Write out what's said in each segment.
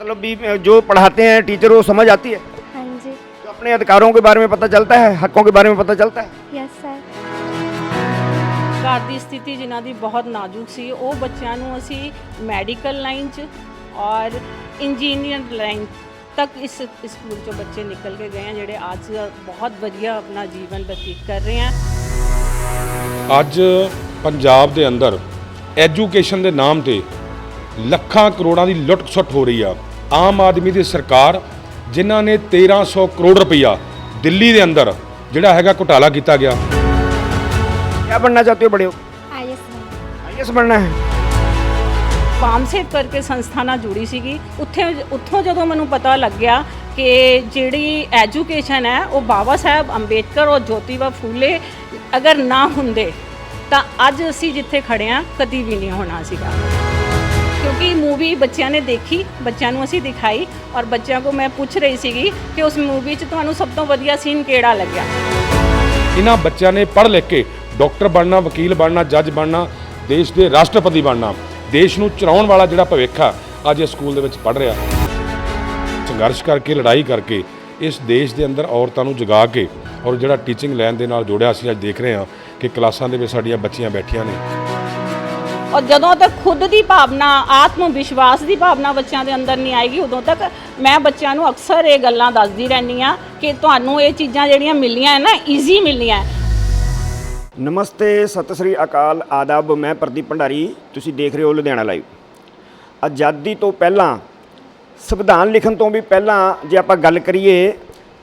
मतलब भी अ, जो पढ़ाते हैं टीचर वो समझ आती है हाँ जी तो अपने अधिकारों के बारे में पता चलता है हकों के बारे में पता चलता है यस सर ਘਰ ਦੀ ਸਥਿਤੀ ਜਿਨ੍ਹਾਂ ਦੀ ਬਹੁਤ ਨਾਜ਼ੁਕ ਸੀ ਉਹ ਬੱਚਿਆਂ ਨੂੰ ਅਸੀਂ ਮੈਡੀਕਲ ਲਾਈਨ 'ਚ ਔਰ ਇੰਜੀਨੀਅਰ ਲਾਈਨ ਤੱਕ ਇਸ ਇਸ ਸਕੂਲ 'ਚੋਂ ਬੱਚੇ ਨਿਕਲ ਕੇ ਗਏ ਆ ਜਿਹੜੇ ਅੱਜ ਬਹੁਤ ਵਧੀਆ ਆਪਣਾ ਜੀਵਨ ਬਤੀਤ ਕਰ ਰਹੇ ਆ ਅੱਜ ਪੰਜਾਬ ਦੇ ਅੰਦਰ ਐਜੂਕੇਸ਼ਨ ਦੇ ਨਾਮ ਤੇ ਲੱਖਾਂ ਕਰੋੜਾਂ ਦੀ ਲੁੱਟ-ਖਸੁੱਟ ਹੋ ਰਹੀ ਆ ਆਮ ਆਦਮੀ ਦੀ ਸਰਕਾਰ ਜਿਨ੍ਹਾਂ ਨੇ 1300 ਕਰੋੜ ਰੁਪਈਆ ਦਿੱਲੀ ਦੇ ਅੰਦਰ ਜਿਹੜਾ ਹੈਗਾ ਘੁਟਾਲਾ ਕੀਤਾ ਗਿਆ क्या बनना चाहते हो बड़े हो आई एस मैम आई बनना है ਪਾਮਸੇਵ ਕਰਕੇ ਸੰਸਥਾ ਨਾਲ ਜੁੜੀ ਸੀਗੀ ਉੱਥੇ ਉੱਥੋਂ ਜਦੋਂ ਮੈਨੂੰ ਪਤਾ ਲੱਗਿਆ ਕਿ ਜਿਹੜੀ ਐਜੂਕੇਸ਼ਨ ਹੈ ਉਹ ਬਾਬਾ ਸਾਹਿਬ ਅੰਬੇਦਕਰ ਔਰ ਜੋਤੀਬਾ ਫੂਲੇ ਅਗਰ ਨਾ ਹੁੰਦੇ ਤਾਂ ਅੱਜ ਅਸੀਂ ਜਿੱਥੇ ਖੜੇ ਆ ਕਦੀ ਵੀ ਨਹੀਂ ਹੋਣਾ ਸੀਗਾ ਕਿਉਂਕਿ ਮੂਵੀ ਬੱਚਿਆਂ ਨੇ ਦੇਖੀ, ਬੱਚਿਆਂ ਨੂੰ ਅਸੀਂ ਦਿਖਾਈ ਔਰ ਬੱਚਿਆਂ ਕੋ ਮੈਂ ਪੁੱਛ ਰਹੀ ਸੀਗੀ ਕਿ ਉਸ ਮੂਵੀ 'ਚ ਤੁਹਾਨੂੰ ਸਭ ਤੋਂ ਵਧੀਆ ਸੀਨ ਕਿਹੜਾ ਲੱਗਿਆ? ਇਹਨਾਂ ਬੱਚਿਆਂ ਨੇ ਪੜ੍ਹ ਲਿਖ ਕੇ ਡਾਕਟਰ ਬਣਨਾ, ਵਕੀਲ ਬਣਨਾ ਜੱਜ ਬਣਨਾ, ਦੇਸ਼ ਦੇ ਰਾਸ਼ਟਰਪਤੀ ਬਣਨਾ, ਦੇਸ਼ ਨੂੰ ਚਲਾਉਣ ਵਾਲਾ ਜਿਹੜਾ ਭਵਿੱਖ ਆ, ਅੱਜ ਇਸ ਸਕੂਲ ਦੇ ਵਿੱਚ ਪੜ੍ਹ ਰਿਹਾ। ਸੰਘਰਸ਼ ਕਰਕੇ, ਲੜਾਈ ਕਰਕੇ, ਇਸ ਦੇਸ਼ ਦੇ ਅੰਦਰ ਔਰਤਾਂ ਨੂੰ ਜਗਾ ਕੇ ਔਰ ਜਿਹੜਾ ਟੀਚਿੰਗ ਲਾਈਨ ਦੇ ਨਾਲ ਜੋੜਿਆ ਅਸੀਂ ਅੱਜ ਦੇਖ ਰਹੇ ਹਾਂ ਕਿ ਕਲਾਸਾਂ ਦੇ ਵਿੱਚ ਸਾਡੀਆਂ ਬੱਚੀਆਂ ਬੈਠੀਆਂ ਨੇ। ਔਰ ਜਦੋਂ ਤੱਕ ਖੁਦ ਦੀ ਭਾਵਨਾ ਆਤਮ ਵਿਸ਼ਵਾਸ ਦੀ ਭਾਵਨਾ ਬੱਚਿਆਂ ਦੇ ਅੰਦਰ ਨਹੀਂ ਆਏਗੀ, ਉਦੋਂ ਤੱਕ ਮੈਂ ਬੱਚਿਆਂ ਨੂੰ ਅਕਸਰ ਇਹ ਗੱਲਾਂ ਦੱਸਦੀ ਰਹਿੰਦੀ ਆ ਕਿ ਤੁਹਾਨੂੰ ਇਹ ਚੀਜ਼ਾਂ ਜਿਹੜੀਆਂ ਮਿਲੀਆਂ ਹੈ ਨਾ ਈਜ਼ੀ ਮਿਲੀਆਂ ਨਮਸਤੇ, ਸਤਿ ਸ੍ਰੀ ਅਕਾਲ, ਆਦਾਬ, ਮੈਂ ਪ੍ਰਦੀਪ ਭੰਡਾਰੀ, ਤੁਸੀਂ ਦੇਖ ਰਹੇ ਹੋ ਲੁਧਿਆਣਾ ਲਾਈਵ ਆਜ਼ਾਦੀ ਤੋਂ ਪਹਿਲਾਂ, ਸੰਵਿਧਾਨ ਲਿਖਣ ਤੋਂ ਵੀ ਪਹਿਲਾਂ ਜੇ ਆਪਾਂ ਗੱਲ ਕਰੀਏ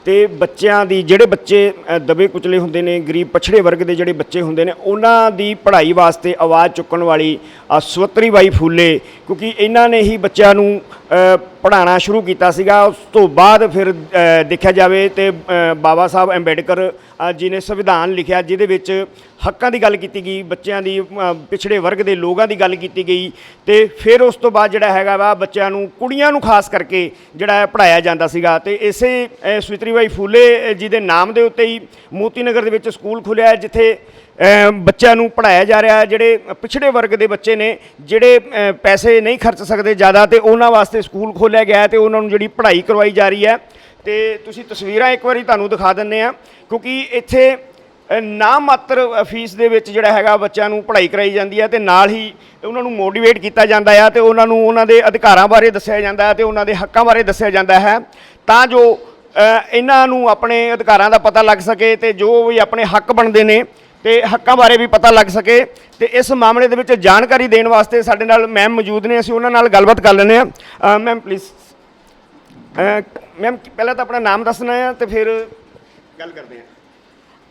ਤੇ ਬੱਚਿਆਂ ਦੀ ਜਿਹੜੇ ਬੱਚੇ ਅ, ਦਬੇ ਕੁਚਲੇ ਹੁੰਦੇ ਨੇ ਗਰੀਬ ਪਛੜੇ ਵਰਗ ਦੇ ਜਿਹੜੇ ਬੱਚੇ ਹੁੰਦੇ ਨੇ ਉਹਨਾਂ ਦੀ ਪੜ੍ਹਾਈ ਵਾਸਤੇ ਆਵਾਜ਼ ਚੁੱਕਣ ਵਾਲੀ ਅ, ਸਵੱਤਰੀ ਬਾਈ ਫੂਲੇ ਕਿਉਂਕਿ ਇਹਨਾਂ ਨੇ ਹੀ ਬੱਚਿਆਂ ਨੂੰ ਪੜ੍ਹਾਉਣਾ ਸ਼ੁਰੂ ਕੀਤਾ ਸੀਗਾ ਉਸ ਤੋਂ ਬਾਅਦ ਫਿਰ ਅ, ਦੇਖਿਆ ਜਾਵੇ ਤੇ ਅ, ਬਾਬਾ ਸਾਹਿਬ ਅੰਬੇਡਕਰ ਅ, ਜੀ ਨੇ ਸੰਵਿਧਾਨ ਲਿਖਿਆ ਜਿਹਦੇ ਵਿੱਚ ਹੱਕਾਂ ਦੀ ਗੱਲ ਕੀਤੀ ਗਈ ਬੱਚਿਆਂ ਦੀ ਅ, ਪਿਛੜੇ ਵਰਗ ਦੇ ਲੋਕਾਂ ਦੀ ਗੱਲ ਕੀਤੀ ਗਈ ਤੇ ਫਿਰ ਉਸ ਤੋਂ ਬਾਅਦ ਜਿਹੜਾ ਹੈਗਾ ਵਾ ਬੱਚਿਆਂ ਨੂੰ ਕੁੜੀਆਂ ਨੂੰ ਖਾਸ ਕਰਕੇ ਜਿਹੜਾ ਹੈ ਪੜਾਇਆ ਜਾਂਦਾ ਸੀਗਾ ਤੇ ਇਸੇ ਅ, ਸਵਿਤਰੀ ਬਾਈ ਫੂਲੇ ਜੀ ਦੇ ਨਾਮ ਦੇ ਉੱਤੇ ਹੀ ਮੋਤੀ ਨਗਰ ਦੇ ਵਿੱਚ ਸਕੂਲ ਖੁੱਲਿਆ ਜਿੱਥੇ ਬੱਚਿਆਂ ਨੂੰ ਪੜਾਇਆ ਜਾ ਰਿਹਾ ਜਿਹੜੇ ਪਿਛੜੇ ਵਰਗ ਦੇ ਬੱਚੇ ਨੇ, ਜਿਹੜੇ ਪੈਸੇ ਨਹੀਂ ਖਰਚ ਸਕਦੇ ਜ਼ਿਆਦਾ ਤੇ ਉਹਨਾਂ ਵਾਸਤੇ ਸਕੂਲ ਖੋਲ੍ਹਿਆ ਗਿਆ ਹੈ ਤੇ ਉਹਨਾਂ ਨੂੰ ਜਿਹੜੀ ਪੜ੍ਹਾਈ ਕਰਵਾਈ ਜਾ ਰਹੀ ਹੈ। ਤੇ ਤੁਸੀਂ ਤਸਵੀਰਾਂ ਇੱਕ ਵਾਰੀ ਤੁਹਾਨੂੰ ਦਿਖਾ ਦਿੰਨੇ ਆ ਕਿਉਂਕਿ ਇੱਥੇ ਨਾ ਮਾਤਰ ਫੀਸ ਦੇ ਵਿੱਚ ਜਿਹੜਾ ਹੈਗਾ ਬੱਚਿਆਂ ਨੂੰ ਪੜ੍ਹਾਈ ਕਰਾਈ ਜਾਂਦੀ ਹੈ ਤੇ ਨਾਲ ਹੀ ਉਹਨਾਂ ਨੂੰ ਮੋਟੀਵੇਟ ਕੀਤਾ ਜਾਂਦਾ ਹੈ ਤੇ ਉਹਨਾਂ ਨੂੰ ਉਹਨਾਂ ਦੇ ਅਧਿਕਾਰਾਂ ਬਾਰੇ ਦੱਸਿਆ ਜਾਂਦਾ ਹੈ ਤੇ ਉਹਨਾਂ ਦੇ ਹੱਕਾਂ ਬਾਰੇ ਦੱਸਿਆ ਜਾਂਦਾ ਹੈ। ਤਾਂ ਜੋ ਇਹਨਾਂ ਨੂੰ ਆਪਣੇ ਅਧਿਕਾਰਾਂ ਦਾ ਪਤਾ ਲੱਗ ਸਕੇ ਤੇ ਜੋ ਵੀ ਆਪਣੇ ਹੱਕ ਬਣਦੇ ਨੇ ਤੇ ਹੱਕਾਂ ਬਾਰੇ ਵੀ ਪਤਾ ਲੱਗ ਸਕੇ ਤੇ ਇਸ ਮਾਮਲੇ ਦੇ ਵਿੱਚ ਜਾਣਕਾਰੀ ਦੇਣ ਵਾਸਤੇ ਸਾਡੇ ਨਾਲ ਮੈਮ ਮੌਜੂਦ ਨੇ, ਅਸੀਂ ਉਹਨਾਂ ਨਾਲ ਗੱਲਬਾਤ ਕਰ ਲੈਂਦੇ ਹਾਂ। ਮੈਮ ਪਲੀਜ਼ ਮੈਮ ਪਹਿਲਾਂ ਤਾਂ ਆਪਣਾ ਨਾਮ ਦੱਸਣਾ ਹੈ ਤੇ ਫਿਰ ਗੱਲ ਕਰਦੇ ਹਾਂ।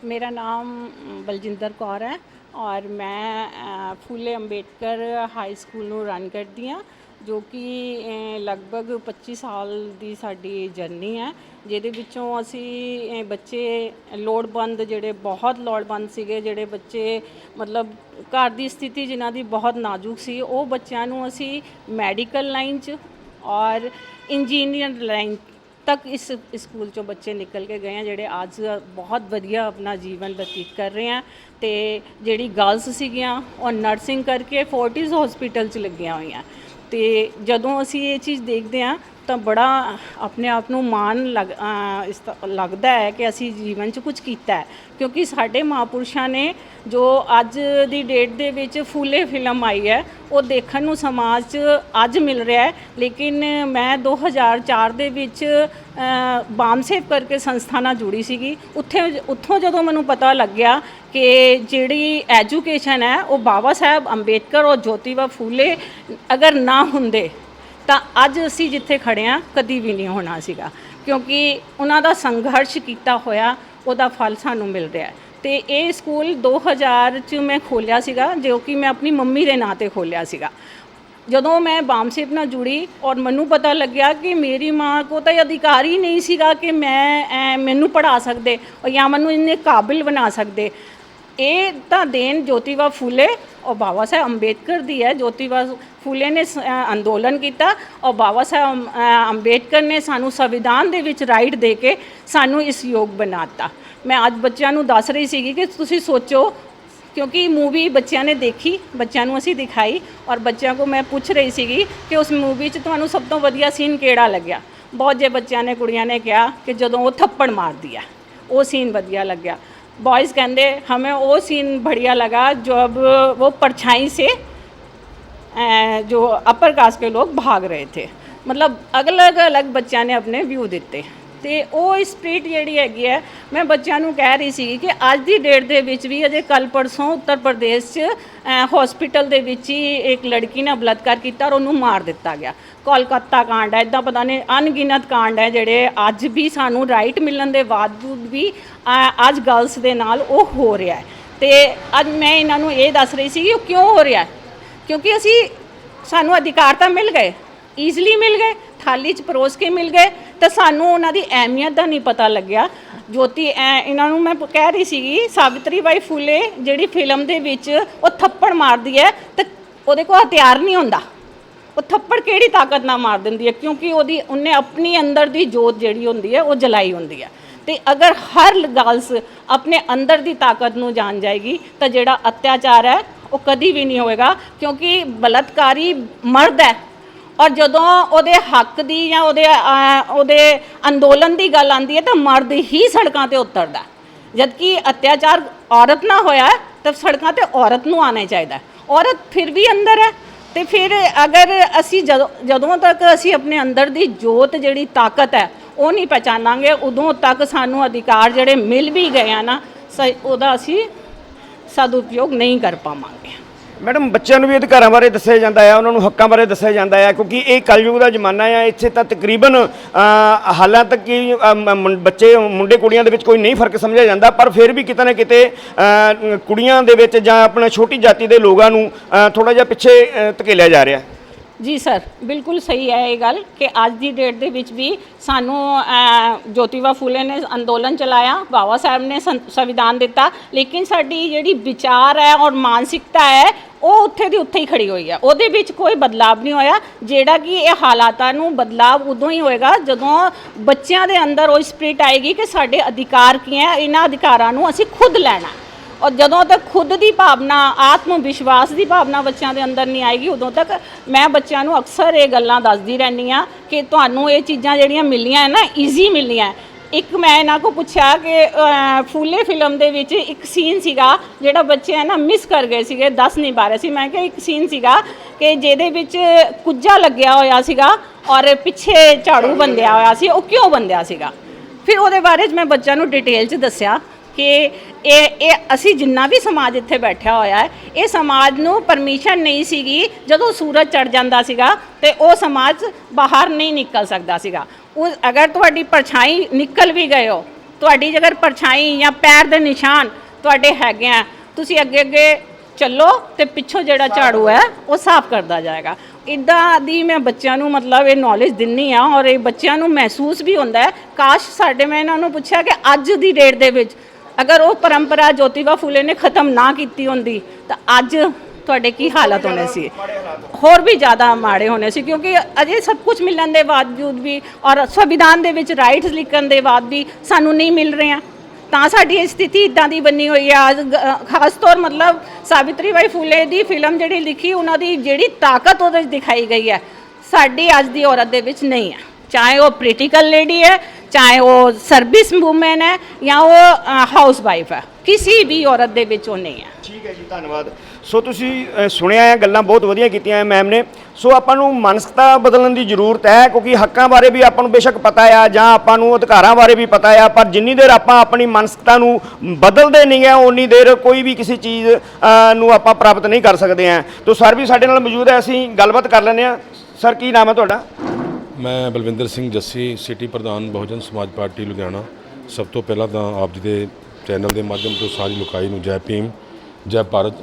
ਮੇਰਾ ਨਾਮ ਬਲਜਿੰਦਰ ਕੌਰ ਹੈ ਔਰ ਮੈਂ ਫੂਲੇ ਅੰਬੇਡਕਰ ਹਾਈ ਸਕੂਲ ਨੂੰ ਰਨ ਕਰਦੀ ਹਾਂ। ਜੋ ਕਿ ਲਗਭਗ 25 ਸਾਲ ਦੀ ਸਾਡੀ ਜਰਨੀ ਹੈ, ਜਿਹਦੇ ਵਿੱਚੋਂ ਅਸੀਂ ਬੱਚੇ ਲੋੜਵੰਦ ਜਿਹੜੇ ਬਹੁਤ ਲੋੜਵੰਦ ਸੀਗੇ, ਜਿਹੜੇ ਬੱਚੇ ਮਤਲਬ ਘਰ ਦੀ ਸਥਿਤੀ ਜਿਨ੍ਹਾਂ ਦੀ ਬਹੁਤ ਨਾਜ਼ੁਕ ਸੀ, ਉਹ ਬੱਚਿਆਂ ਨੂੰ ਅਸੀਂ ਮੈਡੀਕਲ ਲਾਈਨ 'ਚ ਔਰ ਇੰਜੀਨੀਅਰ ਲਾਈਨ ਤੱਕ ਇਸ ਇਸ ਸਕੂਲ ਚੋਂ ਬੱਚੇ ਨਿਕਲ ਕੇ ਗਏ ਆ, ਜਿਹੜੇ ਅੱਜ ਬਹੁਤ ਵਧੀਆ ਆਪਣਾ ਜੀਵਨ ਬਤੀਤ ਕਰ ਰਹੇ ਆ। ਤੇ ਜਿਹੜੀ ਗਰਲਸ ਸੀਗੀਆਂ, ਉਹ ਨਰਸਿੰਗ ਕਰਕੇ ਫੋਰਟਿਸ ਹਸਪੀਟਲ 'ਚ ਲੱਗੀਆਂ ਹੋਈਆਂ। ਤੇ ਜਦੋਂ ਅਸੀਂ ਇਹ ਚੀਜ਼ ਦੇਖਦੇ ਆ ਤਾਂ ਬੜਾ ਆਪਣੇ ਆਪ ਨੂੰ ਮਾਣ ਲੱਗ ਇਸ ਲੱਗਦਾ ਹੈ ਕਿ ਅਸੀਂ ਜੀਵਨ 'ਚ ਕੁਝ ਕੀਤਾ ਹੈ। ਕਿਉਂਕਿ ਸਾਡੇ ਮਹਾਂਪੁਰਸ਼ਾਂ ਨੇ ਜੋ ਅੱਜ ਦੀ ਡੇਟ ਦੇ ਵਿੱਚ ਫੂਲੇ ਫਿਲਮ ਆਈ ਹੈ ਉਹ ਦੇਖਣ ਨੂੰ ਸਮਾਜ 'ਚ ਅੱਜ ਮਿਲ ਰਿਹਾ ਹੈ। ਲੇਕਿਨ ਮੈਂ 2004 ਦੇ ਵਿੱਚ ਅ, ਬਾਮਸੇਵ ਕਰਕੇ ਸੰਸਥਾ ਨਾਲ ਜੁੜੀ ਸੀਗੀ। ਉੱਥੇ ਉੱਥੋਂ ਜਦੋਂ ਮੈਨੂੰ ਪਤਾ ਲੱਗਿਆ ਕਿ ਜਿਹੜੀ ਐਜੂਕੇਸ਼ਨ ਹੈ ਉਹ ਬਾਬਾ ਸਾਹਿਬ ਅੰਬੇਦਕਰ ਔਰ ਜੋਤੀਬਾ ਫੂਲੇ ਅਗਰ ਨਾ ਹੁੰਦੇ ਤਾਂ ਅੱਜ ਅਸੀਂ ਜਿੱਥੇ ਖੜੇ ਆ ਕਦੀ ਵੀ ਨਹੀਂ ਹੋਣਾ ਸੀਗਾ। ਕਿਉਂਕਿ ਉਹਨਾਂ ਦਾ ਸੰਘਰਸ਼ ਕੀਤਾ ਹੋਇਆ, ਉਹਦਾ ਫਲ ਸਾਨੂੰ ਮਿਲ ਰਿਹਾ ਹੈ। ਤੇ ਇਹ ਸਕੂਲ 2000 ਚ ਮੈਂ ਖੋਲਿਆ ਸੀਗਾ, ਜੋ ਕਿ ਮੈਂ ਆਪਣੀ ਮੰਮੀ ਦੇ ਨਾਂ ਤੇ ਖੋਲਿਆ ਸੀਗਾ। ਜਦੋਂ ਮੈਂ ਬਾਮਸੇਪ ਨਾਲ ਜੁੜੀ ਔਰ ਮੈਨੂੰ ਪਤਾ ਲੱਗਿਆ ਕਿ ਮੇਰੀ ਮਾਂ ਕੋ ਤਾਂ ਇਹ ਅਧਿਕਾਰ ਹੀ ਨਹੀਂ ਸੀਗਾ ਕਿ ਮੈਂ ਮੈਨੂੰ ਪੜਾ ਸਕਦੇ ਔਰ ਜਾਂ ਮੈਨੂੰ ਇੰਨੇ ਕਾਬਿਲ ਬਣਾ ਸਕਦੇ। ਇਹ ਤਾਂ ਦੇਣ ਜੋਤੀਬਾ ਫੂਲੇ ਔਰ ਬਾਬਾ ਸਾਹਿਬ ਅੰਬੇਦਕਰ ਦੀ ਹੈ। ਜੋਤੀਬਾ ਫੂਲੇ ਨੇ ਅੰਦੋਲਨ ਕੀਤਾ ਔਰ ਬਾਬਾ ਸਾਹਿਬ ਅੰਬੇਦਕਰ ਨੇ ਸਾਨੂੰ ਸੰਵਿਧਾਨ ਦੇ ਵਿੱਚ ਰਾਈਟ ਦੇ ਕੇ ਸਾਨੂੰ ਇਸ ਯੋਗ ਬਣਾਤਾ। ਮੈਂ ਅੱਜ ਬੱਚਿਆਂ ਨੂੰ ਦੱਸ ਰਹੀ ਸੀਗੀ ਕਿ ਤੁਸੀਂ ਸੋਚੋ, ਕਿਉਂਕਿ ਮੂਵੀ ਬੱਚਿਆਂ ਨੇ ਦੇਖੀ, ਬੱਚਿਆਂ ਨੂੰ ਅਸੀਂ ਦਿਖਾਈ ਔਰ ਬੱਚਿਆਂ ਕੋ ਮੈਂ ਪੁੱਛ ਰਹੀ ਸੀਗੀ ਕਿ ਉਸ ਮੂਵੀ 'ਚ ਤੁਹਾਨੂੰ ਸਭ ਤੋਂ ਵਧੀਆ ਸੀਨ ਕਿਹੜਾ ਲੱਗਿਆ? ਬਹੁਤ ਜੇ ਬੱਚਿਆਂ ਨੇ, ਕੁੜੀਆਂ ਨੇ ਕਿਹਾ ਕਿ ਜਦੋਂ ਉਹ ਥੱਪੜ ਮਾਰਦੀ ਆ, ਉਹ ਸੀਨ ਵਧੀਆ ਲੱਗਿਆ। बॉयज़ कहते हमें वो सीन बढ़िया लगा जब वो परछाई से जो अपर कास्ट के लोग भाग रहे थे मतलब अलग अलग बच्चा ने अपने व्यू देते ਤੇ ਉਹ ਸਪਿਰਿਟ ਜਿਹੜੀ ਹੈਗੀ ਹੈ, ਮੈਂ ਬੱਚਿਆਂ ਨੂੰ ਕਹਿ ਰਹੀ ਸੀ ਕਿ ਅੱਜ ਦੀ ਡੇਟ ਦੇ ਵਿੱਚ ਵੀ ਅਜੇ ਕੱਲ ਪਰਸੋਂ ਉੱਤਰ ਪ੍ਰਦੇਸ਼ 'ਚ ਹਸਪੀਟਲ ਦੇ ਵਿੱਚ ਹੀ ਇੱਕ ਲੜਕੀ ਨੇ ਬਲਾਤਕਾਰ ਕੀਤਾ ਔਰ ਉਹਨੂੰ ਮਾਰ ਦਿੱਤਾ ਗਿਆ। ਕੋਲਕਾਤਾ ਕਾਂਡ ਹੈ ਇਦਾਂ ਪਤਾ ਨਹੀਂ, ਅਣਗਿਣਤ ਕਾਂਡ ਹੈ ਜਿਹੜੇ ਅੱਜ ਵੀ ਸਾਨੂੰ ਰਾਈਟ ਮਿਲਣ ਦੇ ਬਾਵਜੂਦ ਵੀ ਅੱਜ ਗਰਲਸ ਦੇ ਨਾਲ ਉਹ ਹੋ ਰਿਹਾ ਹੈ। ਤੇ ਅੱਜ ਮੈਂ ਇਹਨਾਂ ਨੂੰ ਇਹ ਦੱਸ ਰਹੀ ਸੀ ਕਿ ਉਹ ਕਿਉਂ ਹੋ ਰਿਹਾ ਕਿਉਂਕਿ ਅਸੀਂ, ਸਾਨੂੰ ਅਧਿਕਾਰ ਤਾਂ ਮਿਲ ਗਏ। ਈਜ਼ਲੀ ਮਿਲ ਗਏ, ਥਾਲੀ 'ਚ ਪਰੋਸ ਕੇ ਮਿਲ ਗਏ, ਤਾਂ ਸਾਨੂੰ ਉਹਨਾਂ ਦੀ ਅਹਿਮੀਅਤ ਦਾ ਨਹੀਂ ਪਤਾ ਲੱਗਿਆ। ਜੋਤੀ, ਐ- ਇਹਨਾਂ ਨੂੰ ਮੈਂ ਕਹਿ ਰਹੀ ਸੀਗੀ, ਸਾਵਿਤਰੀ ਬਾਈ ਫੂਲੇ, ਜਿਹੜੀ ਫਿਲਮ ਦੇ ਵਿੱਚ ਉਹ ਥੱਪੜ ਮਾਰਦੀ ਹੈ, ਤੇ ਉਹਦੇ ਕੋਲ ਹਥਿਆਰ ਨਹੀਂ ਹੁੰਦਾ। ਉਹ ਥੱਪੜ ਕਿਹੜੀ ਤਾਕਤ ਨਾਲ ਮਾਰ ਦਿੰਦੀ ਹੈ? ਕਿਉਂਕਿ ਉਹਦੀ, ਉਹਨੇ ਆਪਣੀ ਅੰਦਰ ਦੀ ਜੋਤ ਜਿਹੜੀ ਹੁੰਦੀ ਹੈ, ਉਹ ਜਲਾਈ ਹੁੰਦੀ ਹੈ। ਤੇ ਅਗਰ ਹਰ ਗਰਲਸ ਆਪਣੇ ਅੰਦਰ ਦੀ ਤਾਕਤ ਨੂੰ ਜਾਣ ਜਾਏਗੀ, ਤਾਂ ਜਿਹੜਾ ਅਤਿਆਚਾਰ ਹੈ, ਉਹ ਕਦੀ ਵੀ ਨਹੀਂ ਹੋਏਗਾ, ਕਿਉਂਕਿ ਬਲਤਕਾਰੀ ਮਰਦ ਹੈ। ਔਰ ਜਦੋਂ ਉਹਦੇ ਹੱਕ ਦੀ ਜਾਂ ਉਹਦੇ ਅਹ, ਉਹਦੇ ਅੰਦੋਲਨ ਦੀ ਗੱਲ ਆਉਂਦੀ ਹੈ ਤਾਂ ਮਰਦ ਹੀ ਸੜਕਾਂ ਤੇ ਉਤਰਦਾ ਜਦਕਿ ਅਤਿਆਚਾਰ ਔਰਤ ਨਾਲ ਹੋਇਆ ਹੈ, ਤਾਂ ਸੜਕਾਂ ਤੇ ਔਰਤ ਨੂੰ ਆਣਾ ਚਾਹੀਦਾ ਹੈ। ਔਰਤ ਫਿਰ ਵੀ ਅੰਦਰ ਹੈ ਤੇ ਫਿਰ ਅਗਰ ਅਸੀਂ ਜਦੋਂ ਜਦੋਂ ਤੱਕ ਅਸੀਂ ਆਪਣੇ ਅੰਦਰ ਦੀ ਜੋਤ ਜਿਹੜੀ ਤਾਕਤ ਹੈ ਉਹ ਨਹੀਂ ਪਛਾਣਾਂਗੇ ਉਦੋਂ ਤੱਕ ਸਾਨੂੰ ਅਧਿਕਾਰ ਜਿਹੜੇ ਮਿਲ ਵੀ ਗਏ ਆ ਨਾ ਸ- ਉਹਦਾ ਅਸੀਂ ਸਦਉਪਯੋਗ ਨਹੀਂ ਕਰ ਪਾਵਾਂਗੇ ਮੈਡਮ, ਬੱਚਿਆਂ ਨੂੰ ਵੀ ਅਧਿਕਾਰਾਂ ਬਾਰੇ ਦੱਸਿਆ ਜਾਂਦਾ ਹੈ ਉਹਨਾਂ ਨੂੰ ਹੱਕਾਂ ਬਾਰੇ ਦੱਸਿਆ ਜਾਂਦਾ ਹੈ ਕਿਉਂਕਿ ਇਹ ਕਲਯੁਗ ਦਾ ਜ਼ਮਾਨਾ ਹੈ ਇੱਥੇ ਤਾਂ ਤਕਰੀਬਨ ਹਾਲਾਂ ਤੱਕ ਕਿ ਬੱਚੇ, ਮੁੰਡੇ ਕੁੜੀਆਂ ਦੇ ਵਿੱਚ ਕੋਈ ਨਹੀਂ ਫ਼ਰਕ ਸਮਝਿਆ ਜਾਂਦਾ, ਪਰ ਫਿਰ ਵੀ ਕਿਤੇ ਨਾ ਕਿਤੇ ਕੁੜੀਆਂ ਦੇ ਵਿੱਚ ਜਾਂ ਆਪਣਾ ਛੋਟੀ ਜਾਤੀ ਦੇ ਲੋਕਾਂ ਨੂੰ ਥੋੜਾ ਜਿਹਾ ਪਿੱਛੇ ਧਕੇਲਿਆ ਜਾ ਰਿਹਾ। ਜੀ ਸਰ ਬਿਲਕੁਲ ਸਹੀ ਹੈ ਇਹ ਗੱਲ ਕਿ ਅੱਜ ਦੀ ਡੇਟ ਦੇ ਵਿੱਚ ਵੀ ਸਾਨੂੰ ਅਹ, ਜੋਤੀਬਾ ਫੂਲੇ ਨੇ ਅੰਦੋਲਨ ਚਲਾਇਆ ਬਾਬਾ ਸਾਹਿਬ ਨੇ ਸੰ- ਸੰਵਿਧਾਨ ਦਿੱਤਾ ਲੇਕਿਨ ਸਾਡੀ ਜਿਹੜੀ ਵਿਚਾਰ ਹੈ ਔਰ ਮਾਨਸਿਕਤਾ ਹੈ ਉਹ ਉੱਥੇ ਦੀ ਉੱਥੇ ਹੀ ਖੜੀ ਹੋਈ ਹੈ। ਉਹਦੇ ਵਿੱਚ ਕੋਈ ਬਦਲਾਵ ਨਹੀਂ ਹੋਇਆ ਜਿਹੜਾ ਕਿ ਇਹ ਹਾਲਾਤਾਂ ਨੂੰ ਬਦਲਾਵ ਉਦੋਂ ਹੀ ਹੋਏਗਾ ਜਦੋਂ ਬੱਚਿਆਂ ਦੇ ਅੰਦਰ ਉਹ ਸਪਿਰਿਟ ਆਏਗੀ ਕਿ ਸਾਡੇ ਅਧਿਕਾਰ ਕੀ ਹੈ ਇਹਨਾਂ ਅਧਿਕਾਰਾਂ ਨੂੰ ਅਸੀਂ ਖੁਦ ਲੈਣਾ। ਔਰ ਜਦੋਂ ਤੱਕ ਖੁਦ ਦੀ ਭਾਵਨਾ ਆਤਮ ਵਿਸ਼ਵਾਸ ਦੀ ਭਾਵਨਾ ਬੱਚਿਆਂ ਦੇ ਅੰਦਰ ਨਹੀਂ ਆਏਗੀ ਉਦੋਂ ਤੱਕ ਮੈਂ ਬੱਚਿਆਂ ਨੂੰ ਅਕਸਰ ਇਹ ਗੱਲਾਂ ਦੱਸਦੀ ਰਹਿੰਦੀ ਆ ਕਿ ਤੁਹਾਨੂੰ ਇਹ ਚੀਜ਼ਾਂ ਜਿਹੜੀਆਂ ਮਿਲੀਆਂ ਹੈ ਨਾ ਈਜ਼ੀ ਮਿਲੀਆਂ ਇੱਕ ਮੈਂ ਇਹਨਾਂ ਕੋ ਪੁੱਛਿਆ ਕਿ ਅਹ, ਫੂਲੇ ਫਿਲਮ ਦੇ ਵਿੱਚ ਇੱਕ ਸੀਨ ਸੀਗਾ ਜਿਹੜਾ ਬੱਚੇ ਹੈ ਨਾ ਮਿਸ ਕਰ ਗਏ ਸੀਗੇ ਦੱਸ ਨਹੀਂ ਪਾ ਰਹੇ ਸੀ। ਮੈਂ ਕਿਹਾ ਇੱਕ ਸੀਨ ਸੀਗਾ ਕਿ ਜਿਹਦੇ ਵਿੱਚ ਕੁੱਜਾ ਲੱਗਿਆ ਹੋਇਆ ਸੀਗਾ ਔਰ ਪਿੱਛੇ ਝਾੜੂ ਬੰਦਿਆ ਹੋਇਆ ਸੀ ਉਹ ਕਿਉਂ ਬੰਦਿਆ ਸੀਗਾ? ਫਿਰ ਉਹਦੇ ਬਾਰੇ 'ਚ ਮੈਂ ਬੱਚਿਆਂ ਨੂੰ ਡਿਟੇਲ 'ਚ ਦੱਸਿਆ। ਕਿ ਇਹ ਇਹ ਅਸੀਂ ਜਿੰਨਾ ਵੀ ਸਮਾਜ ਇੱਥੇ ਬੈਠਿਆ ਹੋਇਆ ਹੈ ਇਹ ਸਮਾਜ ਨੂੰ ਪਰਮਿਸ਼ਨ ਨਹੀਂ ਸੀਗੀ ਜਦੋਂ ਸੂਰਜ ਚੜ ਜਾਂਦਾ ਸੀਗਾ ਤੇ ਉਹ ਸਮਾਜ ਬਾਹਰ ਨਹੀਂ ਨਿਕਲ ਸਕਦਾ ਸੀਗਾ। ਉਹ ਅਗਰ ਤੁਹਾਡੀ ਪਰਛਾਈ ਨਿਕਲ ਵੀ ਗਏ ਹੋ ਤੁਹਾਡੀ ਜੇਕਰ ਪਰਛਾਈ ਜਾਂ ਪੈਰ ਦੇ ਨਿਸ਼ਾਨ ਤੁਹਾਡੇ ਹੈਗੇ ਆ ਤੁਸੀਂ ਅੱਗੇ ਅੱਗੇ ਚੱਲੋ ਤੇ ਪਿੱਛੋਂ ਜਿਹੜਾ ਝਾੜੂ ਹੈ ਉਹ ਸਾਫ਼ ਕਰਦਾ ਜਾਏਗਾ। ਇਦਾਂ ਦੀ ਮੈਂ ਬੱਚਿਆਂ ਨੂੰ ਮਤਲਬ ਇਹ ਨੌਲੇਜ ਦਿੰਨੀ ਆ ਔਰ ਇਹ ਬੱਚਿਆਂ ਨੂੰ ਮਹਿਸੂਸ ਵੀ ਹੁੰਦਾ ਹੈ। ਕਾਸ਼ ਸਾਡੇ ਮੈਂ ਇਹਨਾਂ ਨੂੰ ਪੁੱਛਿਆ ਕਿ ਅੱਜ ਦੀ ਡੇਟ ਦੇ ਵਿੱਚ ਅਗਰ ਉਹ ਪਰੰਪਰਾ ਜੋਤੀਬਾ ਫੂਲੇ ਨੇ ਖਤਮ ਨਾ ਕੀਤੀ ਹੁੰਦੀ, ਤਾਂ ਅੱਜ ਤੁਹਾਡੇ ਕੀ ਹਾਲਤ ਹੋਣੇ ਸੀ? ਹੋਰ ਵੀ ਜ਼ਿਆਦਾ ਮਾੜੇ ਹੋਣੇ ਸੀ, ਕਿਉਂਕਿ ਅਜੇ ਸਭ ਕੁਝ ਮਿਲਣ ਦੇ ਬਾਵਜੂਦ ਵੀ ਔਰ ਸੰਵਿਧਾਨ ਦੇ ਵਿੱਚ ਰਾਈਟਸ ਲਿਖਣ ਦੇ ਬਾਅਦ ਵੀ ਸਾਨੂੰ ਨਹੀਂ ਮਿਲ ਰਹੇ ਆ ਤਾਂ ਸਾਡੀ ਇਹ ਸਥਿਤੀ ਇਦਾਂ ਦੀ ਬਣੀ ਹੋਈ ਹੈ ਅੱਜ ਖਾਸ ਤੌਰ ਮਤਲਬ ਸਾਵਿਤਰੀ ਬਾਈ ਫੂਲੇ ਦੀ ਫਿਲਮ ਜਿਹੜੀ ਲਿਖੀ, ਉਹਨਾਂ ਦੀ ਜਿਹੜੀ ਤਾਕਤ ਉਹਦੇ ਵਿੱਚ ਦਿਖਾਈ ਗਈ ਹੈ, ਸਾਡੀ ਅੱਜ ਦੀ ਔਰਤ ਦੇ ਵਿੱਚ ਨਹੀਂ ਹੈ। ਚਾਹੇ ਉਹ ਪੋਲੀਟੀਕਲ ਲੇਡੀ ਹੈ ਚਾਹੇ ਉਹ ਸਰਵਿਸ ਵੂਮਨ ਹੈ ਜਾਂ ਉਹ ਹਾਊਸ ਵਾਈਫ ਹੈ ਕਿਸੇ ਵੀ ਔਰਤ ਦੇ ਵਿੱਚ ਉਹ ਨਹੀਂ ਹੈ ਠੀਕ ਹੈ ਜੀ ਧੰਨਵਾਦ ਸੋ ਤੁਸੀਂ ਸੁਣਿਆ ਹੈ ਗੱਲਾਂ ਬਹੁਤ ਵਧੀਆ ਕੀਤੀਆਂ ਮੈਮ ਨੇ ਸੋ ਆਪਾਂ ਨੂੰ ਮਾਨਸਿਕਤਾ ਬਦਲਣ ਦੀ ਜ਼ਰੂਰਤ ਹੈ ਕਿਉਂਕਿ ਹੱਕਾਂ ਬਾਰੇ ਵੀ ਆਪਾਂ ਨੂੰ ਬੇਸ਼ੱਕ ਪਤਾ ਆ ਜਾਂ ਆਪਾਂ ਨੂੰ ਅਧਿਕਾਰਾਂ ਬਾਰੇ ਵੀ ਪਤਾ ਆ ਪਰ ਜਿੰਨੀ ਦੇਰ ਆਪਾਂ ਆਪਣੀ ਮਾਨਸਿਕਤਾ ਨੂੰ ਬਦਲਦੇ ਨਹੀਂ ਆ ਉਨੀ ਦੇਰ ਕੋਈ ਵੀ ਕਿਸੇ ਚੀਜ਼ ਨੂੰ ਆਪਾਂ ਪ੍ਰਾਪਤ ਨਹੀਂ ਕਰ ਸਕਦੇ ਆ ਤੋ ਸਰ ਵੀ ਸਾਡੇ ਨਾਲ ਮੌਜੂਦ ਹੈ ਅਸੀਂ ਗੱਲਬਾਤ ਕਰ ਲੈਂਦੇ ਆ ਸਰ ਕੀ ਨਾਮ ਹੈ ਤੁਹਾਡਾ ਮੈਂ ਬਲਵਿੰਦਰ ਸਿੰਘ ਜੱਸੀ, ਸਿਟੀ ਪ੍ਰਧਾਨ ਬਹੁਜਨ ਸਮਾਜ ਪਾਰਟੀ, ਲੁਧਿਆਣਾ। ਸਭ ਤੋਂ ਪਹਿਲਾਂ ਤਾਂ ਆਪ ਜੀ ਦੇ ਚੈਨਲ ਦੇ ਮਾਧਿਅਮ ਤੋਂ ਸਾਰੀ ਲੋਕਾਈ ਨੂੰ ਜੈ ਭੀਮ, ਜੈ ਭਾਰਤ।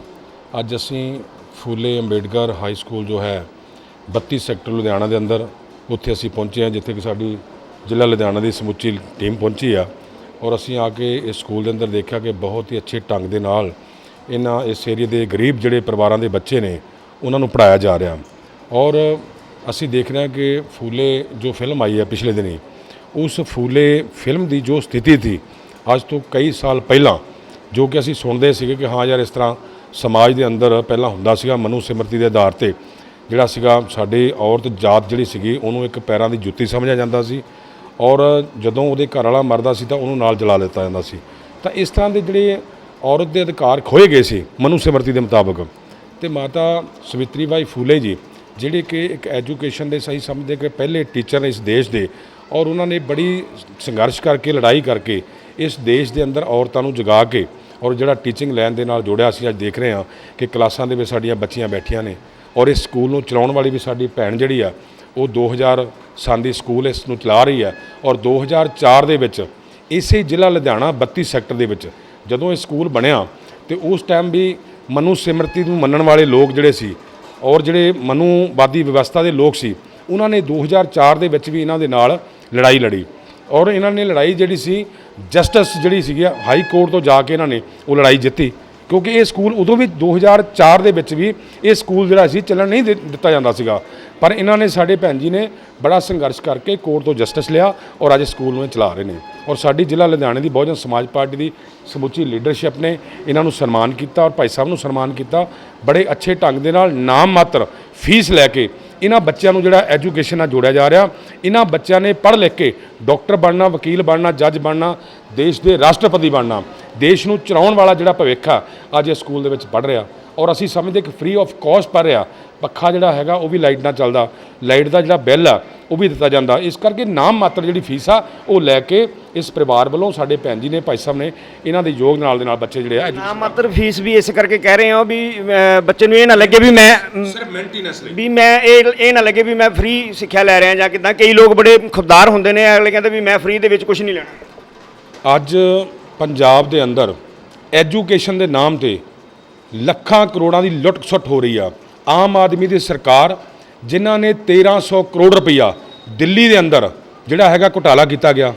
ਅੱਜ ਅਸੀਂ ਫੂਲੇ ਅੰਬੇਡਕਰ ਹਾਈ ਸਕੂਲ ਜੋ ਹੈ 32 ਸੈਕਟਰ ਲੁਧਿਆਣਾ ਦੇ ਅੰਦਰ, ਉੱਥੇ ਅਸੀਂ ਪਹੁੰਚੇ ਹਾਂ, ਜਿੱਥੇ ਕਿ ਸਾਡੀ ਜ਼ਿਲ੍ਹਾ ਲੁਧਿਆਣਾ ਦੀ ਸਮੁੱਚੀ ਟੀਮ ਪਹੁੰਚੀ ਆ। ਔਰ ਅਸੀਂ ਆ ਕੇ ਇਸ ਸਕੂਲ ਦੇ ਅੰਦਰ ਦੇਖਿਆ ਕਿ ਬਹੁਤ ਹੀ ਅੱਛੇ ਢੰਗ ਦੇ ਨਾਲ ਇਹਨਾਂ ਇਸ ਏਰੀਏ ਦੇ ਗਰੀਬ ਜਿਹੜੇ ਪਰਿਵਾਰਾਂ ਦੇ ਬੱਚੇ ਨੇ, ਉਹਨਾਂ ਨੂੰ ਪੜਾਇਆ ਜਾ ਰਿਹਾ। ਔਰ ਅਸੀਂ ਦੇਖ ਰਹੇ ਹਾਂ ਕਿ ਫੂਲੇ ਜੋ ਫਿਲਮ ਆਈ ਹੈ ਪਿਛਲੇ ਦਿਨੀ, ਉਸ ਫੂਲੇ ਫਿਲਮ ਦੀ ਜੋ ਸਥਿਤੀ ਸੀ, ਅੱਜ ਤੋਂ ਕਈ ਸਾਲ ਪਹਿਲਾਂ, ਜੋ ਕਿ ਅਸੀਂ ਸੁਣਦੇ ਸੀਗੇ ਕਿ ਹਾਂ ਯਾਰ ਇਸ ਤਰ੍ਹਾਂ ਸਮਾਜ ਦੇ ਅੰਦਰ ਪਹਿਲਾਂ ਹੁੰਦਾ ਸੀਗਾ ਮਨੂ ਸਿਮਰਤੀ ਦੇ ਆਧਾਰ ਤੇ, ਜਿਹੜਾ ਸੀਗਾ ਸਾਡੇ ਔਰਤ ਜਾਤ ਜਿਹੜੀ ਸੀਗੀ, ਉਹਨੂੰ ਇੱਕ ਪੈਰਾਂ ਦੀ ਜੁੱਤੀ ਸਮਝਿਆ ਜਾਂਦਾ ਸੀ ਔਰ ਜਦੋਂ ਉਹਦੇ ਘਰ ਵਾਲਾ ਮਰਦਾ ਸੀ ਤਾਂ ਉਹਨੂੰ ਨਾਲ ਜਲਾ ਦਿੱਤਾ ਜਾਂਦਾ ਸੀ। ਤਾਂ ਇਸ ਤਰ੍ਹਾਂ ਦੇ ਜਿਹੜੇ ਔਰਤ ਦੇ ਅਧਿਕਾਰ ਖੋਏ ਗਏ ਸੀ ਮਨੂ ਸਿਮਰਤੀ ਦੇ ਮੁਤਾਬਕ। ਤੇ ਮਾਤਾ ਸਵਿਤਰੀ ਬਾਈ ਫੂਲੇ ਜੀ ਜਿਹੜੇ ਕਿ ਇੱਕ ਐਜੂਕੇਸ਼ਨ ਦੇ ਸਹੀ ਸਮਝਦੇ ਕਿ ਪਹਿਲੇ ਟੀਚਰ ਨੇ ਇਸ ਦੇਸ਼ ਦੇ ਔਰ ਉਹਨਾਂ ਨੇ ਬੜੀ ਸੰਘਰਸ਼ ਕਰਕੇ, ਲੜਾਈ ਕਰਕੇ ਇਸ ਦੇਸ਼ ਦੇ ਅੰਦਰ ਔਰਤਾਂ ਨੂੰ ਜਗਾ ਕੇ ਔਰ ਜਿਹੜਾ ਟੀਚਿੰਗ ਲਾਈਨ ਦੇ ਨਾਲ ਜੋੜਿਆ, ਅਸੀਂ ਅੱਜ ਦੇਖ ਰਹੇ ਹਾਂ ਕਿ ਕਲਾਸਾਂ ਦੇ ਵਿੱਚ ਸਾਡੀਆਂ ਬੱਚੀਆਂ ਬੈਠੀਆਂ ਨੇ ਔਰ ਇਸ ਸਕੂਲ ਨੂੰ ਚਲਾਉਣ ਵਾਲੀ ਵੀ ਸਾਡੀ ਭੈਣ ਜਿਹੜੀ ਆ, ਉਹ 2000 ਸਾਲ ਦੀ ਸਕੂਲ ਇਸ ਨੂੰ ਚਲਾ ਰਹੀ ਆ ਔਰ 2004 ਦੇ ਵਿੱਚ ਇਸੇ ਜ਼ਿਲ੍ਹਾ ਲੁਧਿਆਣਾ 32 ਸੈਕਟਰ ਦੇ ਵਿੱਚ ਜਦੋਂ ਇਹ ਸਕੂਲ ਬਣਿਆ ਤੇ ਉਸ ਟਾਈਮ ਵੀ ਮਨੂ ਸਿਮਰਤੀ ਨੂੰ ਮੰਨਣ ਵਾਲੇ ਲੋਕ ਜਿਹੜੇ ਸੀ ਔਰ ਜਿਹੜੇ ਮਨੂਵਾਦੀ ਵਿਵਸਥਾ ਦੇ ਲੋਕ ਸੀ, ਉਹਨਾਂ ਨੇ 2004 ਦੇ ਵਿੱਚ ਵੀ ਇਹਨਾਂ ਦੇ ਨਾਲ ਲੜਾਈ ਲੜੀ। ਔਰ ਇਹਨਾਂ ਨੇ ਲੜਾਈ ਜਿਹੜੀ ਸੀ, ਜਸਟਿਸ ਜਿਹੜੀ ਸੀਗੀ ਹਾਈ ਕੋਰਟ ਤੋਂ ਜਾ ਕੇ ਇਹਨਾਂ ਨੇ ਉਹ ਲੜਾਈ ਜਿੱਤੀ। ਕਿਉਂਕਿ ਇਹ ਸਕੂਲ ਉਦੋਂ ਵੀ 2004 ਦੇ ਵਿੱਚ ਵੀ ਇਹ ਸਕੂਲ ਜਿਹੜਾ ਸੀ, ਚੱਲਣ ਨਹੀਂ ਦੇ- ਦਿੱਤਾ ਜਾਂਦਾ ਸੀਗਾ। ਪਰ ਇਹਨਾਂ ਨੇ ਸਾਡੇ ਭੈਣ ਜੀ ਨੇ ਬੜਾ ਸੰਘਰਸ਼ ਕਰਕੇ ਕੋਰਟ ਤੋਂ ਜਸਟਿਸ ਲਿਆ ਔਰ ਅੱਜ ਸਕੂਲ ਨੂੰ ਚਲਾ ਰਹੇ ਨੇ। ਔਰ ਸਾਡੀ ਜ਼ਿਲ੍ਹਾ ਲੁਧਿਆਣੇ ਦੀ ਬਹੁਜਨ ਸਮਾਜ ਪਾਰਟੀ ਦੀ ਸਮੁੱਚੀ ਲੀਡਰਸ਼ਿਪ ਨੇ ਇਹਨਾਂ ਨੂੰ ਸਨਮਾਨ ਕੀਤਾ ਔਰ ਭਾਈ ਸਾਹਿਬ ਨੂੰ ਸਨਮਾਨ ਕੀਤਾ। ਬੜੇ ਅੱਛੇ ਢੰਗ ਦੇ ਨਾਲ ਨਾਮ ਮਾਤਰ ਫੀਸ ਲੈ ਕੇ ਇਹਨਾਂ ਬੱਚਿਆਂ ਨੂੰ ਜਿਹੜਾ ਐਜੂਕੇਸ਼ਨ ਨਾਲ ਜੋੜਿਆ ਜਾ ਰਿਹਾ। ਇਹਨਾਂ ਬੱਚਿਆਂ ਨੇ ਪੜ੍ਹ ਲਿਖ ਕੇ ਡਾਕਟਰ ਬਣਨਾ, ਵਕੀਲ ਬਣਨਾ, ਜੱਜ ਬਣਨਾ, ਦੇਸ਼ ਦੇ ਰਾਸ਼ਟਰਪਤੀ ਬਣਨਾ, ਦੇਸ਼ ਨੂੰ ਚਲਾਉਣ ਵਾਲਾ ਜਿਹੜਾ ਭਵਿੱਖ ਆ, ਅੱਜ ਇਹ ਸਕੂਲ ਦੇ ਵਿੱਚ ਪੜ੍ਹ ਰਿਹਾ। ਔਰ ਅਸੀਂ ਸਮਝਦੇ ਕਿ ਫ੍ਰੀ ਆਫ ਕਾਸਟ ਪੜ੍ਹ ਰਿਹਾ। ਪੱਖਾ ਜਿਹੜਾ ਹੈਗਾ ਉਹ ਵੀ ਲਾਈਟ ਨਾਲ ਚੱਲਦਾ। ਲਾਈਟ ਦਾ ਜਿਹੜਾ ਬਿੱਲ ਆ ਉਹ ਵੀ ਦਿੱਤਾ ਜਾਂਦਾ। ਇਸ ਕਰਕੇ ਨਾਮ ਮਾਤਰ ਜਿਹੜੀ ਫੀਸ ਆ ਉਹ ਲੈ ਕੇ ਇਸ ਪਰਿਵਾਰ ਵੱਲੋਂ ਸਾਡੇ ਭੈਣ ਜੀ ਨੇ ਭਾਈ ਸਾਹਿਬ ਨੇ ਇਹਨਾਂ ਦੇ ਯੋਗ ਨਾਲ ਦੇ ਨਾਲ ਬੱਚੇ ਜਿਹੜੇ ਆ ਨਾਮ ਮਾਤਰ ਫੀਸ ਵੀ ਇਸ ਕਰਕੇ ਕਹਿ ਰਹੇ ਹਾਂ ਵੀ ਬੱਚੇ ਨੂੰ ਇਹ ਨਾ ਲੱਗੇ ਵੀ ਮੈਂ ਸਿਰਫ ਮੇਨਟੇਨੈਂਸ ਲਈ। ਵੀ ਮੈਂ ਇਹ ਇਹ ਨਾ ਲੱਗੇ ਵੀ ਮੈਂ ਫ੍ਰੀ ਸਿੱਖਿਆ ਲੈ ਰਿਹਾ ਜਾਂ ਕਿਦਾਂ। ਕਈ ਲੋਕ ਬੜੇ ਖੁਦਦਾਰ ਹੁੰਦੇ ਨੇ ਅਗਲੇ ਕਹਿੰਦੇ ਵੀ ਮੈਂ ਫ੍ਰੀ ਦੇ ਵਿੱਚ ਕੁਝ ਨਹੀਂ ਲੈਣਾ। ਅੱਜ ਪੰਜਾਬ ਦੇ ਅੰਦਰ ਐਜੂਕੇਸ਼ਨ ਦੇ ਨਾਮ ਤੇ ਲੱਖਾਂ ਕਰੋੜਾਂ ਦੀ ਲੁੱਟ-ਖਸੁੱਟ ਹੋ ਰਹੀ ਆ। ਆਮ ਆਦਮੀ ਦੀ ਸਰਕਾਰ ਜਿਨ੍ਹਾਂ ਨੇ 1300 ਕਰੋੜ ਰੁਪਈਆ ਦਿੱਲੀ ਦੇ ਅੰਦਰ ਜਿਹੜਾ ਹੈਗਾ ਘੁਟਾਲਾ ਕੀਤਾ ਗਿਆ।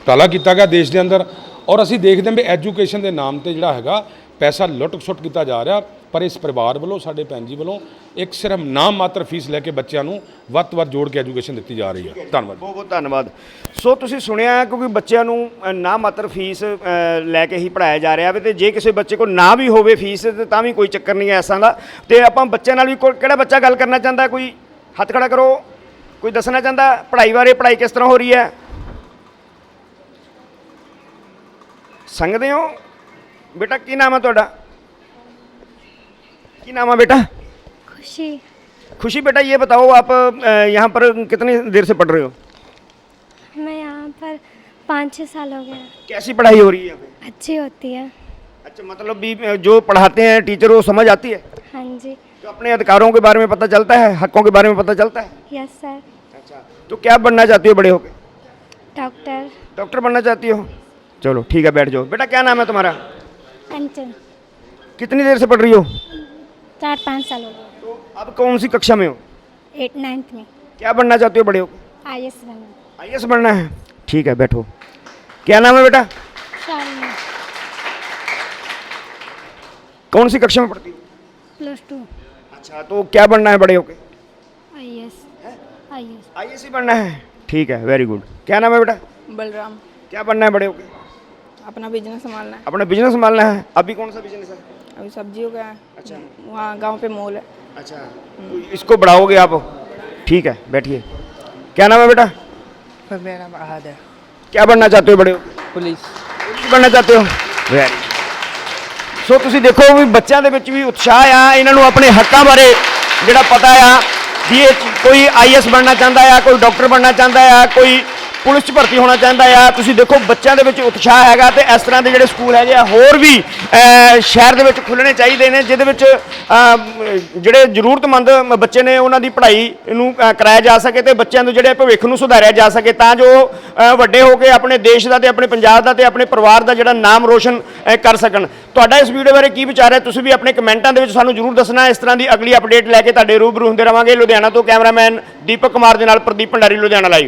ਘੁਟਾਲਾ ਕੀਤਾ ਗਿਆ ਦੇਸ਼ ਦੇ ਅੰਦਰ ਔਰ ਅਸੀਂ ਦੇਖਦੇ ਹਾਂ ਵੀ ਐਜੂਕੇਸ਼ਨ ਦੇ ਨਾਮ ਤੇ ਜਿਹੜਾ ਹੈਗਾ ਪੈਸਾ ਲੁੱਟ-ਖਸੁੱਟ ਕੀਤਾ ਜਾ ਰਿਹਾ। ਪਰ ਇਸ ਪਰਿਵਾਰ ਵੱਲੋਂ ਸਾਡੇ ਭੈਣ ਜੀ ਵੱਲੋਂ ਇੱਕ ਸਿਰਫ ਨਾਮ ਮਾਤਰ ਫੀਸ ਲੈ ਕੇ ਬੱਚਿਆਂ ਨੂੰ ਵੱਧ ਤੋਂ ਵੱਧ ਜੋੜ ਕੇ ਐਜੂਕੇਸ਼ਨ ਦਿੱਤੀ ਜਾ ਰਹੀ ਹੈ। ਧੰਨਵਾਦ ਬਹੁਤ ਬਹੁਤ ਧੰਨਵਾਦ। ਸੋ ਤੁਸੀਂ ਸੁਣਿਆ ਹੈ ਕਿਉਂਕਿ ਬੱਚਿਆਂ ਨੂੰ ਅ, ਨਾ ਮਾਤਰ ਫੀਸ ਲੈ ਕੇ ਹੀ ਪੜਾਇਆ ਜਾ ਰਿਹਾ ਵੇ ਤੇ ਜੇ ਕਿਸੇ ਬੱਚੇ ਕੋਲ ਨਾ ਵੀ ਹੋਵੇ ਫੀਸ ਤੇ ਤਾਂ ਵੀ ਕੋਈ ਚੱਕਰ ਨਹੀਂ ਐਸਾ ਦਾ। ਤੇ ਆਪਾਂ ਬੱਚਿਆਂ ਨਾਲ ਵੀ ਕਿਹੜਾ ਬੱਚਾ ਗੱਲ ਕਰਨਾ ਚਾਹੁੰਦਾ? ਕੋਈ? ਹੱਥ ਖੜਾ ਕਰੋ ਕੋਈ ਦੱਸਣਾ ਚਾਹੁੰਦਾ ਹੈ? ਪੜ੍ਹਾਈ ਬਾਰੇ ਪੜ੍ਹਾਈ ਕਿਸ ਤਰ੍ਹਾਂ ਹੋ ਰਹੀ ਹੈ ਸੰਗਦੇ ਹੋ ਬੇਟਾ ਕੀ ਨਾਮ ਹੈ ਤੁਹਾਡਾ ਕੀ ਨਾਮ है बेटा खुशी खुशी बेटा ये बताओ आप अ, यहाँ पर कितनी देर से पढ़ रहे हो मैं यहाँ पर पाँच छः साल हो गए कैसी पढ़ाई हो रही है यहाँ पे अच्छी होती है अच्छा मतलब भी अ, जो पढ़ाते हैं टीचर वो समझ आती है हाँ जी तो अपने अधिकारों के बारे में पता चलता है हकों के बारे में पता चलता है? यस सर अच्छा तो क्या बनना चाहती हो बड़े होके? डॉक्टर डॉक्टर बनना चाहती हो? चलो ठीक है बैठ जाओ। बेटा क्या नाम है तुम्हारा? अंचल कितनी देर से पढ़ रही हो? चार पाँच साल हो गए। तो अब कौन सी कक्षा में हो? एट नाइन्थ में। क्या बनना चाहती हो बड़े होके? आई एस बना आई एस बनना है। ठीक है बैठो। क्या नाम है बेटा? कौन सी कक्षा में पढ़ती हो? प्लस टू अच्छा तो क्या बनना है बड़े होके? आई एस ही बनना है? ठीक है वेरी गुड क्या नाम है बेटा? बलराम। क्या बनना है बड़े होके? अपना बिज़नेस संभालना है। अपना बिज़नेस संभालना है? अभी कौन सा बिज़नेस है? अभी सब्जियों का है अच्छा। वहाँ गाँव पे मॉल है। अच्छा तो इसको बढ़ाओगे आप? ठीक है बैठिए। क्या नाम है बेटा? मेरा नाम आहद है। क्या बनना चाहते हो बड़े हो पुलिस। बनना चाहते हो? वेरी ਸੋ ਤੁਸੀਂ ਦੇਖੋ ਵੀ ਬੱਚਿਆਂ ਦੇ ਵਿੱਚ ਵੀ ਉਤਸ਼ਾਹ ਆ, ਇਹਨਾਂ ਨੂੰ ਆਪਣੇ ਹੱਕਾਂ ਬਾਰੇ ਜਿਹੜਾ ਪਤਾ ਆ, ਵੀ ਇਹ ਕੋਈ ਆਈਐਸ ਬਣਨਾ ਚਾਹੁੰਦਾ ਆ, ਕੋਈ ਡਾਕਟਰ ਬਣਨਾ ਚਾਹੁੰਦਾ ਆ, ਕੋਈ ਪੁਲਿਸ 'ਚ ਭਰਤੀ ਹੋਣਾ ਚਾਹੁੰਦਾ ਆ। ਤੁਸੀਂ ਦੇਖੋ ਬੱਚਿਆਂ ਦੇ ਵਿੱਚ ਉਤਸ਼ਾਹ ਹੈਗਾ ਤੇ ਇਸ ਤਰ੍ਹਾਂ ਦੇ ਜਿਹੜੇ ਸਕੂਲ ਹੈਗੇ ਆ ਹੋਰ ਵੀ ਸ਼ਹਿਰ ਦੇ ਵਿੱਚ ਖੁੱਲਣੇ ਚਾਹੀਦੇ ਨੇ ਜਿਹਦੇ ਵਿੱਚ ਜਿਹੜੇ ਜ਼ਰੂਰਤਮੰਦ ਬੱਚੇ ਨੇ ਉਹਨਾਂ ਦੀ ਪੜ੍ਹਾਈ ਨੂੰ ਅਹ, ਕਰਾਇਆ ਜਾ ਸਕੇ ਤੇ ਬੱਚਿਆਂ ਨੂੰ ਜਿਹੜੇ ਭਵਿੱਖ ਨੂੰ ਸੁਧਾਰਿਆ ਜਾ ਸਕੇ ਤਾਂ ਜੋ ਵੱਡੇ ਹੋ ਕੇ ਆਪਣੇ ਦੇਸ਼ ਦਾ ਤੇ ਆਪਣੇ ਪੰਜਾਬ ਦਾ ਤੇ ਆਪਣੇ ਪਰਿਵਾਰ ਦਾ ਜਿਹੜਾ ਨਾਮ ਰੋਸ਼ਨ ਕਰ ਸਕਣ। ਤੁਹਾਡਾ ਇਸ ਵੀਡੀਓ ਬਾਰੇ ਕੀ ਵਿਚਾਰ ਹੈ? ਤੁਸੀਂ ਵੀ ਆਪਣੇ ਕਮੈਂਟਾਂ ਦੇ ਵਿੱਚ ਸਾਨੂੰ ਜਰੂਰ ਦੱਸਣਾ। ਇਸ ਤਰ੍ਹਾਂ ਦੀ ਅਗਲੀ ਅਪਡੇਟ ਲੈ ਕੇ ਤੁਹਾਡੇ ਰੂਬਰੂ ਹੁੰਦੇ ਰਵਾਂਗੇ। ਲੁਧਿਆਣਾ ਤੋਂ ਕੈਮਰਾਮੈਨ ਦੀਪਕ ਕੁਮਾਰ ਦੇ ਨਾਲ ਪ੍ਰਦੀਪ ਭੰਡਾਰੀ ਲੁਧਿਆਣਾ ਲਾਈਵ